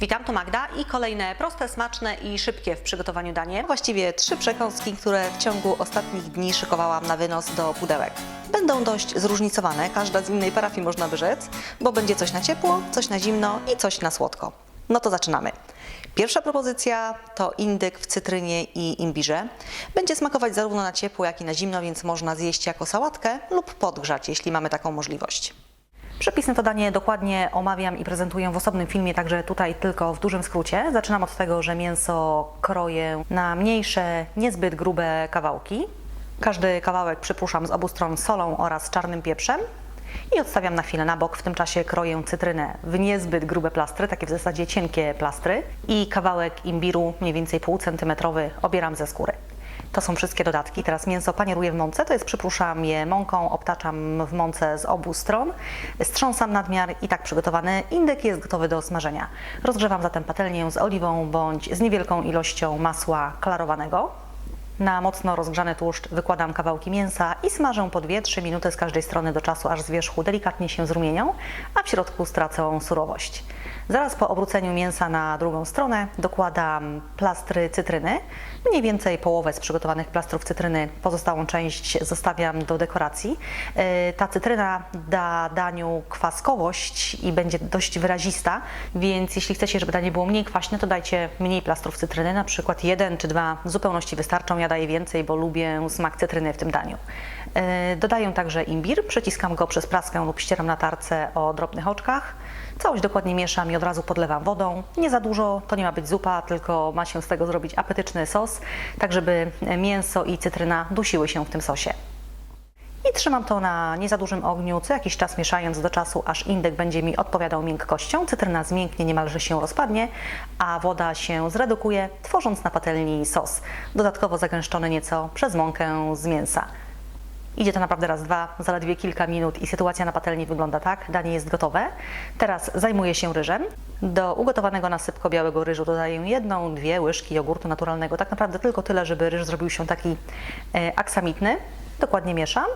Witam, tu Magda i kolejne proste, smaczne i szybkie w przygotowaniu danie. Właściwie trzy przekąski, które w ciągu ostatnich dni szykowałam na wynos do pudełek. Będą dość zróżnicowane, każda z innej parafii można by rzec, bo będzie coś na ciepło, coś na zimno i coś na słodko. No to zaczynamy. Pierwsza propozycja to indyk w cytrynie i imbirze. Będzie smakować zarówno na ciepło, jak i na zimno, więc można zjeść jako sałatkę lub podgrzać, jeśli mamy taką możliwość. Przepis na to danie dokładnie omawiam i prezentuję w osobnym filmie, także tutaj tylko w dużym skrócie. Zaczynam od tego, że mięso kroję na mniejsze, niezbyt grube kawałki. Każdy kawałek przypuszczam z obu stron solą oraz czarnym pieprzem i odstawiam na chwilę na bok. W tym czasie kroję cytrynę w niezbyt grube plastry, takie w zasadzie cienkie plastry i kawałek imbiru, mniej więcej pół centymetrowy, obieram ze skóry. To są wszystkie dodatki. Teraz mięso panieruję w mące, to jest przypruszam je mąką, obtaczam w mące z obu stron, strząsam nadmiar i tak przygotowany indyk jest gotowy do smażenia. Rozgrzewam zatem patelnię z oliwą bądź z niewielką ilością masła klarowanego. Na mocno rozgrzany tłuszcz wykładam kawałki mięsa i smażę po 2-3 minuty z każdej strony do czasu, aż z wierzchu delikatnie się zrumienią, a w środku stracą surowość. Zaraz po obróceniu mięsa na drugą stronę dokładam plastry cytryny, mniej więcej połowę z przygotowanych plastrów cytryny, pozostałą część zostawiam do dekoracji. Yy, Ta cytryna da daniu kwaskowość i będzie dość wyrazista, więc jeśli chcecie, żeby danie było mniej kwaśne, to dajcie mniej plastrów cytryny, na przykład jeden czy dwa w zupełności wystarczą. Ja daję więcej, bo lubię smak cytryny w tym daniu. Yy, Dodaję także imbir, przeciskam go przez praskę lub ścieram na tarce o drobnych oczkach. Całość dokładnie mieszam i od razu podlewam wodą. Nie za dużo, to nie ma być zupa, tylko ma się z tego zrobić apetyczny sos, tak żeby mięso i cytryna dusiły się w tym sosie. I trzymam to na nie za dużym ogniu, co jakiś czas mieszając do czasu, aż indyk będzie mi odpowiadał miękkością. Cytryna zmięknie, niemalże się rozpadnie, a woda się zredukuje, tworząc na patelni sos, dodatkowo zagęszczony nieco przez mąkę z mięsa. Idzie to naprawdę raz, dwa, zaledwie kilka minut i sytuacja na patelni wygląda tak. Danie jest gotowe. Teraz zajmuję się ryżem. Do ugotowanego na sypko białego ryżu dodaję jedną, dwie łyżki jogurtu naturalnego. Tak naprawdę tylko tyle, żeby ryż zrobił się taki e, aksamitny. Dokładnie mieszam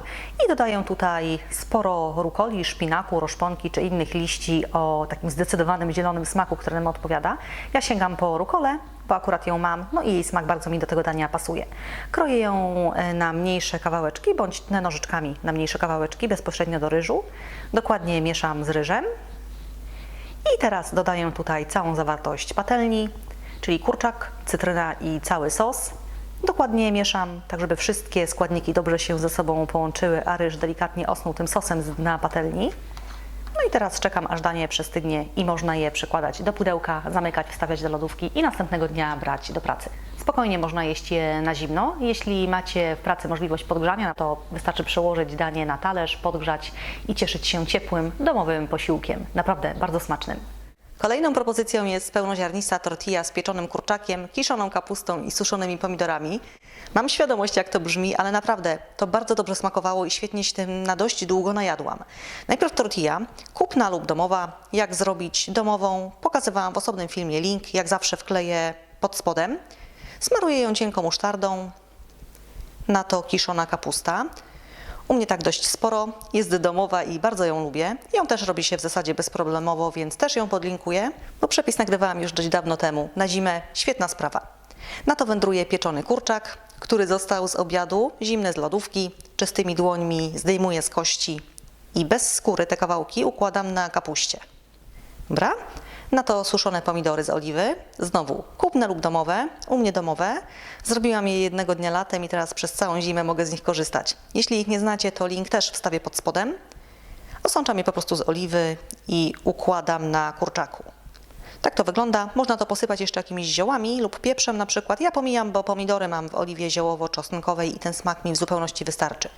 i dodaję tutaj sporo rukoli, szpinaku, roszponki czy innych liści o takim zdecydowanym zielonym smaku, który nam odpowiada. Ja sięgam po rukolę, bo akurat ją mam, no i jej smak bardzo mi do tego dania pasuje. Kroję ją e, na mniejsze kawałeczki, bądź tnę nożyczkami na mniejsze kawałeczki bezpośrednio do ryżu. Dokładnie mieszam z ryżem. I teraz dodaję tutaj całą zawartość patelni, czyli kurczak, cytryna i cały sos. Dokładnie mieszam, tak żeby wszystkie składniki dobrze się ze sobą połączyły, a ryż delikatnie osnął tym sosem z dna patelni. No i teraz czekam, aż danie przestygnie i można je przekładać do pudełka, zamykać, wstawiać do lodówki i następnego dnia brać do pracy. Spokojnie można jeść je na zimno. Jeśli macie w pracy możliwość podgrzania, to wystarczy przełożyć danie na talerz, podgrzać i cieszyć się ciepłym, domowym posiłkiem. Naprawdę bardzo smacznym. Kolejną propozycją jest pełnoziarnista tortilla z pieczonym kurczakiem, kiszoną kapustą i suszonymi pomidorami. Mam świadomość, jak to brzmi, ale naprawdę to bardzo dobrze smakowało i świetnie się tym na dość długo najadłam. Najpierw tortilla, kupna lub domowa. Jak zrobić domową, pokazywałam w osobnym filmie. Link, jak zawsze, wkleję pod spodem. Smaruję ją cienką musztardą, na to kiszona kapusta. U mnie tak dość sporo, jest domowa i bardzo ją lubię. Ją też robi się w zasadzie bezproblemowo, więc też ją podlinkuję, bo przepis nagrywałam już dość dawno temu. Na zimę świetna sprawa. Na to wędruje pieczony kurczak, który został z obiadu, zimny z lodówki, czystymi dłońmi zdejmuję z kości i bez skóry te kawałki układam na kapuście. Dobra? Na to suszone pomidory z oliwy, znowu kupne lub domowe, u mnie domowe. Zrobiłam je jednego dnia latem i teraz przez całą zimę mogę z nich korzystać. Jeśli ich nie znacie, to link też wstawię pod spodem. Osączam je po prostu z oliwy i układam na kurczaku. Tak to wygląda. Można to posypać jeszcze jakimiś ziołami lub pieprzem na przykład. Ja pomijam, bo pomidory mam w oliwie ziołowo-czosnkowej i ten smak mi w zupełności wystarczy.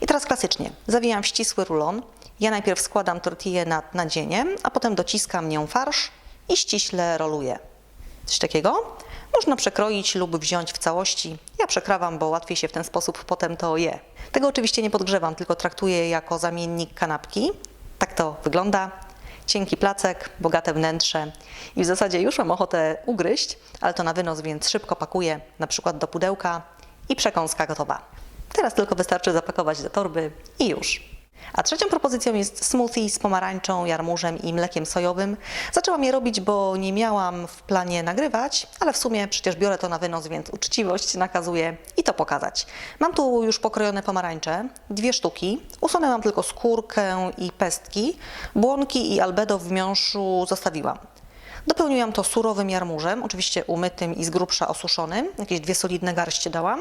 I teraz klasycznie. Zawijam w ścisły rulon. Ja najpierw składam tortillę nad nadzieniem, a potem dociskam nią farsz i ściśle roluję. Coś takiego? Można przekroić lub wziąć w całości. Ja przekrawam, bo łatwiej się w ten sposób potem to je. Tego oczywiście nie podgrzewam, tylko traktuję jako zamiennik kanapki. Tak to wygląda. Cienki placek, bogate wnętrze i w zasadzie już mam ochotę ugryźć, ale to na wynos, więc szybko pakuję, na przykład do pudełka i przekąska gotowa. Teraz tylko wystarczy zapakować do torby i już. A trzecią propozycją jest smoothie z pomarańczą, jarmużem i mlekiem sojowym. Zaczęłam je robić, bo nie miałam w planie nagrywać, ale w sumie przecież biorę to na wynos, więc uczciwość nakazuje i to pokazać. Mam tu już pokrojone pomarańcze, dwie sztuki. Usunęłam tylko skórkę i pestki. Błonki i albedo w miąższu zostawiłam. Dopełniłam to surowym jarmużem, oczywiście umytym i z grubsza osuszonym. Jakieś dwie solidne garście dałam.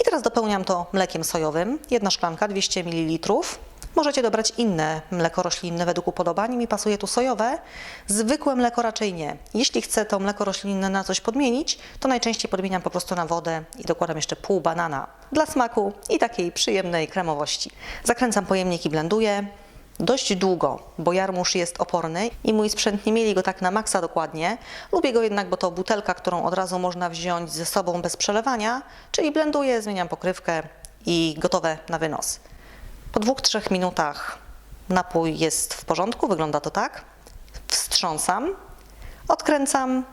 I teraz dopełniam to mlekiem sojowym. Jedna szklanka, 200 ml. Możecie dobrać inne mleko roślinne według upodobań. Mi pasuje tu sojowe. Zwykłe mleko raczej nie. Jeśli chcę to mleko roślinne na coś podmienić, to najczęściej podmieniam po prostu na wodę i dokładam jeszcze pół banana dla smaku i takiej przyjemnej kremowości. Zakręcam pojemnik i blenduję dość długo, bo jarmuż jest oporny i mój sprzęt nie mieli go tak na maksa dokładnie. Lubię go jednak, bo to butelka, którą od razu można wziąć ze sobą bez przelewania, czyli blenduję, zmieniam pokrywkę i gotowe na wynos. Po dwóch, trzech minutach napój jest w porządku, wygląda to tak. Wstrząsam, odkręcam.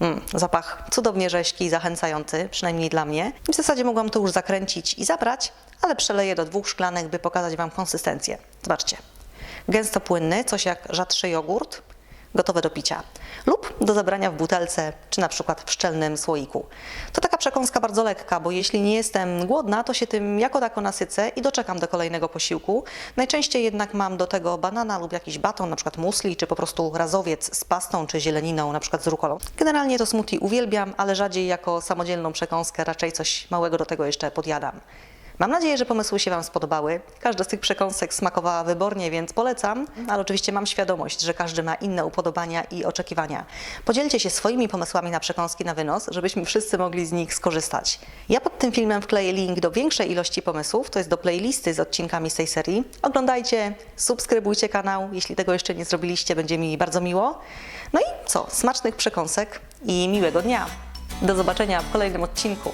Mm, zapach cudownie rześki i zachęcający, przynajmniej dla mnie. W zasadzie mogłam to już zakręcić i zabrać, ale przeleję do dwóch szklanek, by pokazać Wam konsystencję. Zobaczcie. Gęsto płynny, coś jak rzadszy jogurt, gotowe do picia. Lub do zabrania w butelce, czy na przykład w szczelnym słoiku. To taka przekąska bardzo lekka, bo jeśli nie jestem głodna, to się tym jako tako nasycę i doczekam do kolejnego posiłku. Najczęściej jednak mam do tego banana lub jakiś baton, na przykład musli, czy po prostu razowiec z pastą, czy zieleniną, na przykład z rukolą. Generalnie to smoothie uwielbiam, ale rzadziej jako samodzielną przekąskę, raczej coś małego do tego jeszcze podjadam. Mam nadzieję, że pomysły się Wam spodobały. Każda z tych przekąsek smakowała wybornie, więc polecam, ale oczywiście mam świadomość, że każdy ma inne upodobania i oczekiwania. Podzielcie się swoimi pomysłami na przekąski na wynos, żebyśmy wszyscy mogli z nich skorzystać. Ja pod tym filmem wkleję link do większej ilości pomysłów, to jest do playlisty z odcinkami z tej serii. Oglądajcie, subskrybujcie kanał, jeśli tego jeszcze nie zrobiliście, będzie mi bardzo miło. No i co? Smacznych przekąsek i miłego dnia. Do zobaczenia w kolejnym odcinku.